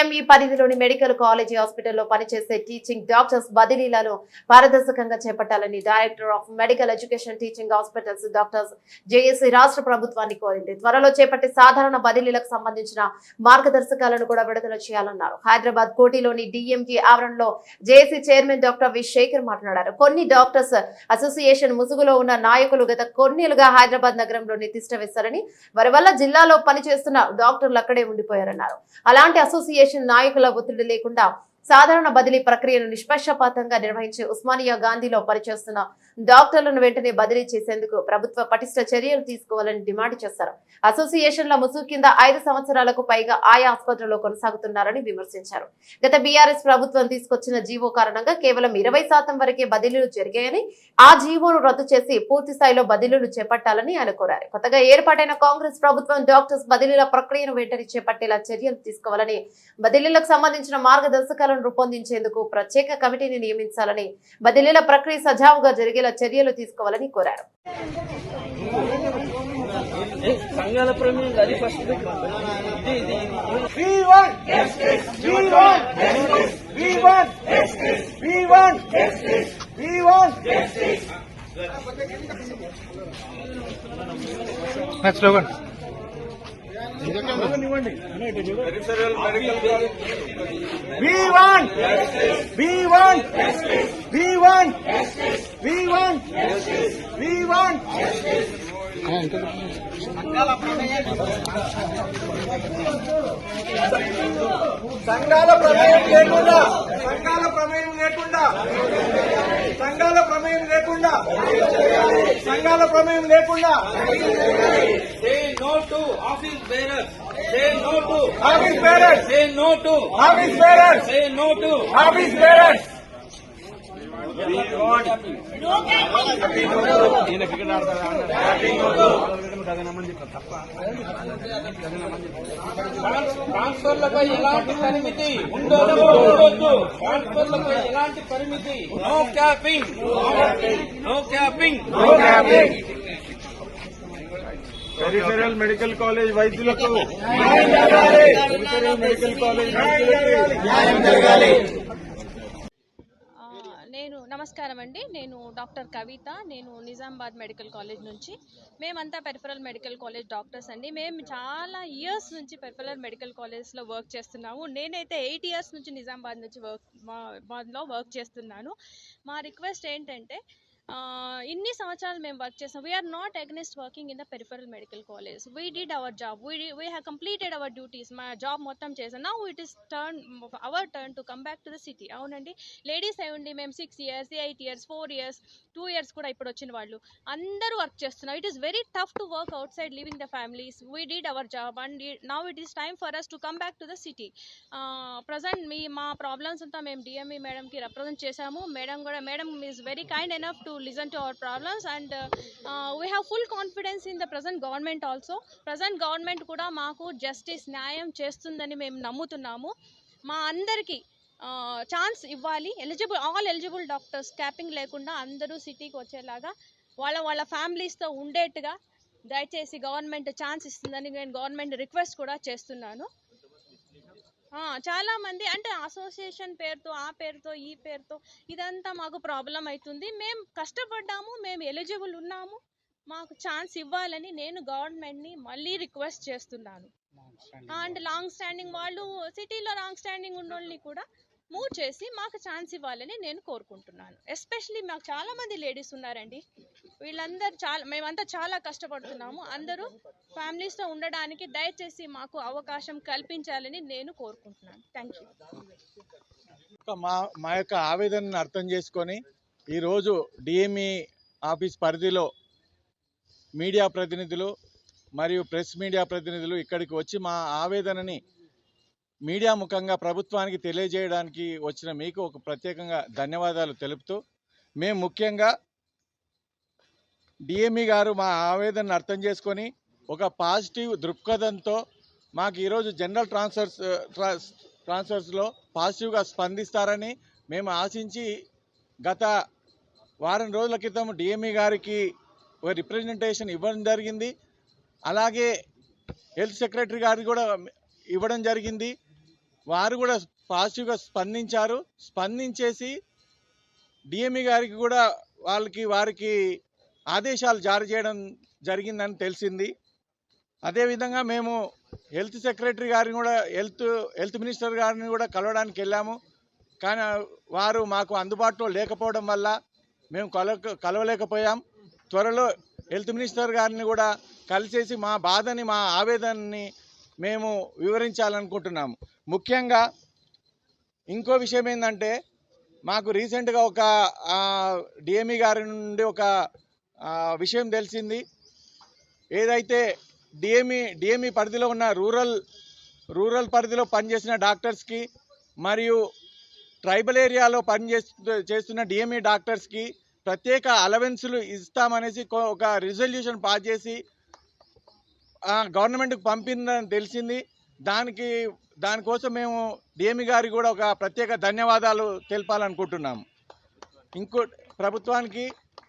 DME పరిధిలోని medical college హాస్పిటల్లో పనిచేసే టీచింగ్ డాక్టర్స్ బదిలీలను పారదర్శకంగా చేపట్టాలని director of medical education teaching hospitals doctors JAC రాష్ట్ర ప్రభుత్వాన్ని కోరింది. త్వరలో చేపట్టే సాధారణ బదిలీలకు సంబంధించిన మార్గదర్శకాలను కూడా విడుదల చేయాలన్నారు. హైదరాబాద్ కోటిలోని డిఎంజీ ఆవరణలో JAC chairman doctor V Shekhar మాట్లాడారు. కొన్ని డాక్టర్స్ అసోసియేషన్ ముసుగులో ఉన్న నాయకులు గత కొన్నేళ్ళుగా హైదరాబాద్ నగరంలోని తిష్ట వేశారని వారి వల్ల జిల్లాలో పనిచేస్తున్న డాక్టర్లు అక్కడే ఉండిపోయారన్నారు. అలాంటి అసోసియేషన్ నాయకుల ఒత్తిడి లేకుండా సాధారణ బదిలీ ప్రక్రియను నిష్పక్షపాతంగా నిర్వహించి ఉస్మానియా గాంధీలో పనిచేస్తున్న డాక్టర్లను వెంటనే బదిలీ చేసేందుకు ప్రభుత్వ పటిష్ట చర్యలు తీసుకోవాలని డిమాండ్ చేశారు. అసోసియేషన్ల ముసుగు కింద ఐదు సంవత్సరాలకు పైగా ఆయా ఆసుపత్రుల్లో కొనసాగుతున్నారని విమర్శించారు. గత బీఆర్ఎస్ ప్రభుత్వం తీసుకొచ్చిన జీవో కారణంగా కేవలం ఇరవై శాతం వరకే బదిలీలు జరిగాయని ఆ జీవోను రద్దు చేసి పూర్తి స్థాయిలో బదిలీలు చేపట్టాలని ఆయన కోరారు. కొత్తగా ఏర్పాటైన కాంగ్రెస్ ప్రభుత్వం డాక్టర్స్ బదిలీల ప్రక్రియను వెంటనే చేపట్టేలా చర్యలు తీసుకోవాలని బదిలీలకు సంబంధించిన మార్గదర్శకాలు మార్గదర్శకాలను రూపొందించేందుకు ప్రత్యేక కమిటీని నియమించాలని బదిలీల ప్రక్రియ సజావుగా జరిగేలా చర్యలు తీసుకోవాలని కోరారు. సంఘాల ప్రమేయం అది ఫస్ట్ ఇది ఇది నెక్స్ట్ సంఘాల ప్రమేయం లేకుండా సంఘాల ప్రమేయం లేకుండా సంఘాల ప్రమేయం లేకుండా సంఘాల ప్రమేయం లేకుండా నో నో నో నో ట్రాన్స్ఫర్లపై ఎలాంటి పరిమితి ఉండొద్దు ట్రాన్స్ఫర్లపై ఎలాంటి పరిమితి. No capping no capping peripheral medical college వైద్యులకు. మెడికల్ కాలేజ్ నేను నమస్కారం అండి. నేను డాక్టర్ కవిత. నేను నిజామాబాద్ మెడికల్ కాలేజ్ నుంచి. మేమంతా పెరిఫరల్ మెడికల్ కాలేజ్ డాక్టర్స్ అండి. మేము చాలా ఇయర్స్ నుంచి పెరిఫరల్ మెడికల్ కాలేజ్లో వర్క్ చేస్తున్నాము. నేనైతే ఎయిట్ ఇయర్స్ నుంచి నిజామాబాద్ నుంచి వర్క్ బాద్లో వర్క్ చేస్తున్నాను. మా రిక్వెస్ట్ ఏంటంటే ఇన్ని సంవత్సరాలు మేము వర్క్ చేస్తాం. We're not against working in the peripheral medical college we did our job we we have completed our duties మా జాబ్ మొత్తం చేసాం నా it is turn our turn to come back to the city అవునండి. Ladies అయి ఉండి మేము six years eight years four years two years కూడా ఇప్పుడు వచ్చిన వాళ్ళు. అందరూ వర్క్ చేస్తున్నారు. It is very tough to work outside living the families we did our job and now it is time for us to come back to the city present మీ మా problems అంతా మేము DME మేడంకి represent చేశాము. Madam కూడా madam is very kind enough to listen to our problems and we have full confidence in the present government also present government కూడా మాకు justice న్యాయం చేస్తుందని మేము నమ్ముతున్నాము. మా అందరికీ ఛాన్స్ ఇవ్వాలి. Eligible all eligible doctors capping లేకుండా అందరూ సిటీకి వచ్చేలాగా వాళ్ళ వాళ్ళ ఫ్యామిలీస్తో ఉండేట్టుగా దయచేసి గవర్నమెంట్ ఛాన్స్ ఇస్తుందని నేను గవర్నమెంట్ రిక్వెస్ట్ కూడా చేస్తున్నాను. చాలా మంది అంటే అసోసియేషన్ పేరుతో ఆ పేరుతో ఈ పేరుతో ఇదంతా మాకు ప్రాబ్లం అవుతుంది. మేము కష్టపడ్డాము మేము ఎలిజిబుల్ ఉన్నాము. మాకు ఛాన్స్ ఇవ్వాలని నేను గవర్నమెంట్ని మళ్ళీ రిక్వెస్ట్ చేస్తున్నాను. అండ్ లాంగ్ స్టాండింగ్ వాళ్ళు సిటీలో లాంగ్ స్టాండింగ్ ఉన్న వాళ్ళని కూడా మూవ్ చేసి మాకు ఛాన్స్ ఇవ్వాలని నేను కోరుకుంటున్నాను. ఎస్పెషలీ మాకు చాలా మంది లేడీస్ ఉన్నారండి. వీళ్ళందరూ చాలా మేమంతా చాలా కష్టపడుతున్నాము. అందరూ ఫ్యామిలీస్తో ఉండడానికి దయచేసి మాకు అవకాశం కల్పించాలని నేను కోరుకుంటున్నాను. థ్యాంక్ యూ మా మా యొక్క ఆవేదనను అర్థం చేసుకొని ఈరోజు డిఎంఈ ఆఫీస్ పరిధిలో మీడియా ప్రతినిధులు మరియు ప్రెస్ మీడియా ప్రతినిధులు ఇక్కడికి వచ్చి మా ఆవేదనని మీడియా ముఖంగా ప్రభుత్వానికి తెలియజేయడానికి వచ్చిన మీకు ఒక ప్రత్యేకంగా ధన్యవాదాలు తెలుపుతూ మేము ముఖ్యంగా డిఎంఈ గారు మా ఆవేదనను అర్థం చేసుకొని ఒక పాజిటివ్ దృక్పథంతో మాకు ఈరోజు జనరల్ ట్రాన్స్ఫర్స్ ట్రాన్స్ఫర్స్లో పాజిటివ్గా స్పందిస్తారని మేము ఆశించి గత వారం రోజుల క్రితం డిఎంఈ గారికి ఒక రిప్రజెంటేషన్ ఇవ్వడం జరిగింది. అలాగే హెల్త్ సెక్రటరీ గారికి కూడా ఇవ్వడం జరిగింది. వారు కూడా పాజిటివ్గా స్పందించారు. స్పందించేసి డిఎంఈ గారికి కూడా వాళ్ళకి వారికి ఆదేశాలు జారీ చేయడం జరిగిందని తెలిసింది. అదేవిధంగా మేము హెల్త్ సెక్రటరీ గారిని కూడా హెల్త్ హెల్త్ మినిస్టర్ గారిని కూడా కలవడానికి వెళ్ళాము. కానీ వారు మాకు అందుబాటులో లేకపోవడం వల్ల మేము కల కలవలేకపోయాం. త్వరలో హెల్త్ మినిస్టర్ గారిని కూడా కలిసేసి మా బాధని మా ఆవేదనని మేము వివరించాలనుకుంటున్నాము. ముఖ్యంగా ఇంకో విషయం ఏంటంటే మాకు రీసెంట్గా ఒక డిఎంఈ గారి నుండి ఒక విషయం తెలిసింది. ఏదైతే డిఎంఈ డిఎంఈ పరిధిలో ఉన్న రూరల్ రూరల్ పరిధిలో పనిచేసిన డాక్టర్స్కి మరియు ట్రైబల్ ఏరియాలో పనిచేస్తు చేస్తున్న డిఎంఈ డాక్టర్స్కి ప్రత్యేక అలవెన్సులు ఇస్తామనేసి కొ- ఒక రిజల్యూషన్ పాస్ చేసి గవర్నమెంట్కి పంపిందని తెలిసింది. దానికి దానికోసం మేము డిఎంఈ గారికి కూడా ఒక ప్రత్యేక ధన్యవాదాలు తెలపాలనుకుంటున్నాము. ఇంకో ప్రభుత్వానికి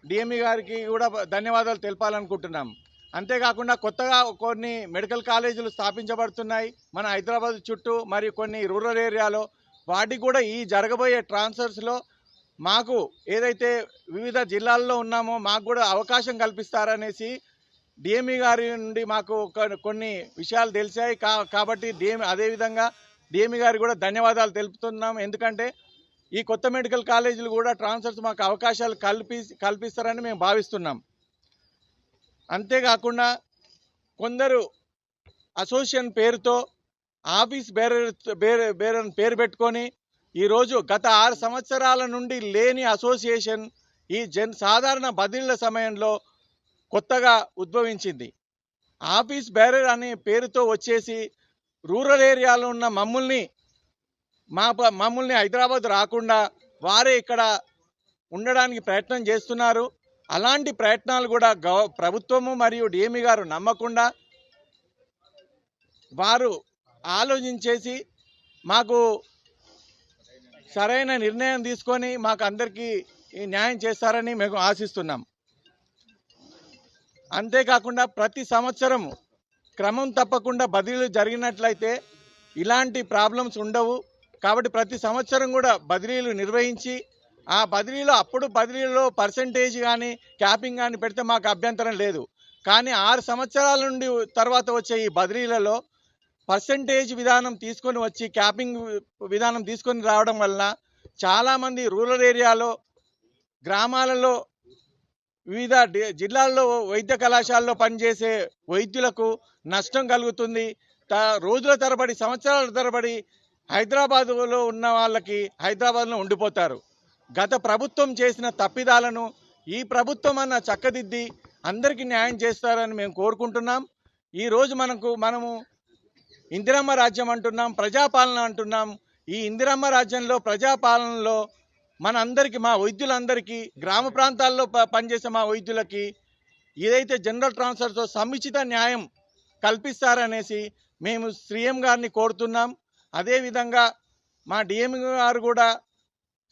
డిఎంఈ గారికి కూడా ధన్యవాదాలు తెలపాలనుకుంటున్నాం అంతేకాకుండా కొత్తగా కొన్ని మెడికల్ కాలేజీలు స్థాపించబడుతున్నాయి. మన హైదరాబాద్ చుట్టూ మరియు కొన్ని రూరల్ ఏరియాలో. వాటికి కూడా ఈ జరగబోయే ట్రాన్స్ఫర్స్లో మాకు ఏదైతే వివిధ జిల్లాల్లో ఉన్నామో మాకు కూడా అవకాశం కల్పిస్తారనేసి డిఎంఈ గారి నుండి మాకు కొన్ని విషయాలు తెలిసాయి. కా కాబట్టి డిఎం అదేవిధంగా డిఎంఈ గారికి కూడా ధన్యవాదాలు తెలుపుతున్నాం. ఎందుకంటే ఈ కొత్త మెడికల్ కాలేజీలు కూడా ట్రాన్స్ఫర్స్ మాకు అవకాశాలు కల్పి కల్పిస్తారని మేము భావిస్తున్నాం. అంతేకాకుండా కొందరు అసోసియేషన్ పేరుతో ఆఫీస్ బేరర్ బేర బేరర్ పేరు పెట్టుకొని ఈరోజు గత ఆరు సంవత్సరాల నుండి లేని అసోసియేషన్ ఈ జన్ సాధారణ బదిలీల సమయంలో కొత్తగా ఉద్భవించింది. ఆఫీస్ బ్యారర్ అనే పేరుతో వచ్చేసి రూరల్ ఏరియాలో ఉన్న మమ్మల్ని మా ప- మమ్మల్ని హైదరాబాద్ రాకుండా వారే ఇక్కడ ఉండడానికి ప్రయత్నం చేస్తున్నారు. అలాంటి ప్రయత్నాలు కూడా గవ ప్రభుత్వము మరియు డిఎంఈ గారు నమ్మకుండా వారు ఆలోచించేసి మాకు సరైన నిర్ణయం తీసుకొని మాకు అందరికీ ఈ న్యాయం చేస్తారని మేము ఆశిస్తున్నాం. అంతేకాకుండా ప్రతి సంవత్సరం క్రమం తప్పకుండా బదిలీలు జరిగినట్లయితే ఇలాంటి ప్రాబ్లమ్స్ ఉండవు. కాబట్టి ప్రతి సంవత్సరం కూడా బదిలీలు నిర్వహించి ఆ బదిలీలో అప్పుడు బదిలీలో పర్సంటేజ్ కానీ క్యాపింగ్ కానీ పెడితే మాకు అభ్యంతరం లేదు. కానీ ఆరు సంవత్సరాల నుండి తర్వాత వచ్చే ఈ బదిలీలలో పర్సంటేజ్ విధానం తీసుకొని వచ్చి క్యాపింగ్ విధానం తీసుకొని రావడం వలన చాలామంది రూరల్ ఏరియాలో గ్రామాలలో వివిధ జిల్లాల్లో వైద్య కళాశాలలో పనిచేసే వైద్యులకు నష్టం కలుగుతుంది. త- రోజుల తరబడి సంవత్సరాల తరబడి హైదరాబాదులో ఉన్న వాళ్ళకి హైదరాబాద్లో ఉండిపోతారు. గత ప్రభుత్వం చేసిన తప్పిదాలను ఈ ప్రభుత్వం అన్న చక్కదిద్ది అందరికీ న్యాయం చేస్తారని మేము కోరుకుంటున్నాం. ఈరోజు మనకు మనము ఇందిరమ్మ రాజ్యం అంటున్నాం ప్రజాపాలన అంటున్నాం. ఈ ఇందిరమ్మ రాజ్యంలో ప్రజాపాలనలో మన అందరికీ మా వైద్యులందరికీ గ్రామ ప్రాంతాల్లో ప- పనిచేసే మా వైద్యులకి ఏదైతే జనరల్ ట్రాన్స్ఫర్తో సముచిత న్యాయం కల్పిస్తారనేసి మేము సీఎం గారిని కోరుతున్నాం. అదేవిధంగా మా డిఎం గారు కూడా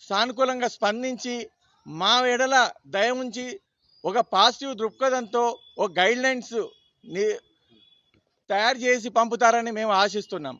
సానుకూలంగా స్పందించి మా ఎడల దయ ఉంచి ఒక పాజిటివ్ దృక్పథంతో ఒక గైడ్లైన్స్ తయారు చేసి పంపుతారని మేము ఆశిస్తున్నాం.